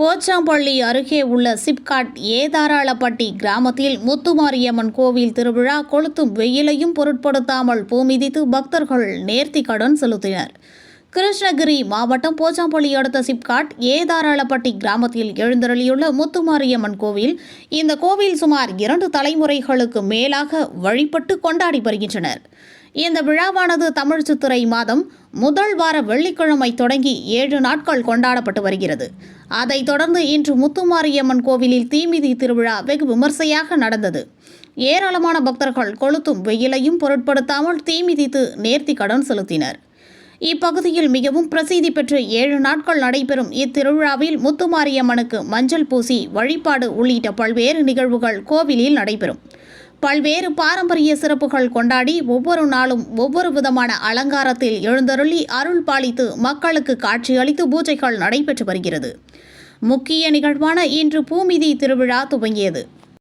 போச்சாம்பள்ளி அருகே உள்ள சிப்காட் ஏதாராளப்பட்டி கிராமத்தில் முத்துமாரியம்மன் கோவில் திருவிழா கொளுத்தும் வெயிலையும் பொருட்படுத்தாமல் பூமிதித்து பக்தர்கள் நேர்த்தி கடன் செலுத்தினர். கிருஷ்ணகிரி மாவட்டம் போச்சாம்பள்ளி அடுத்த சிப்காட் ஏதாராளப்பட்டி கிராமத்தில் எழுந்தருளியுள்ள முத்துமாரியம்மன் கோவில் இந்த கோவில் சுமார் இரண்டு தலைமுறைகளுக்கு மேலாக வழிபட்டு கொண்டாடி வருகின்றனர். இந்த விழாவானது தமிழ் சித்திரை மாதம் முதல் வார வெள்ளிக்கிழமை தொடங்கி ஏழு நாட்கள் கொண்டாடப்பட்டு வருகிறது. அதைத் தொடர்ந்து இன்று முத்துமாரியம்மன் கோவிலில் தீமிதி திருவிழா வெகு விமர்சையாக நடந்தது. ஏராளமான பக்தர்கள் கொளுத்தும் வெயிலையும் பொருட்படுத்தாமல் தீமிதித்து நேர்த்தி கடன் செலுத்தினர். இப்பகுதியில் மிகவும் பிரசித்தி பெற்று ஏழு நாட்கள் நடைபெறும் இத்திருவிழாவில் முத்துமாரியம்மனுக்கு மஞ்சள் பூசி வழிபாடு உள்ளிட்ட பல்வேறு நிகழ்வுகள் கோவிலில் நடைபெறும். பல்வேறு பாரம்பரிய சிறப்புகள் கொண்டாடி ஒவ்வொரு நாளும் ஒவ்வொரு விதமான அலங்காரத்தில் எழுந்தருளி அருள் பாலித்து மக்களுக்கு காட்சியளித்து பூஜைகள் நடைபெற்று வருகிறது. முக்கிய நிகழ்வான இன்று பூமிதி திருவிழா துவங்கியது.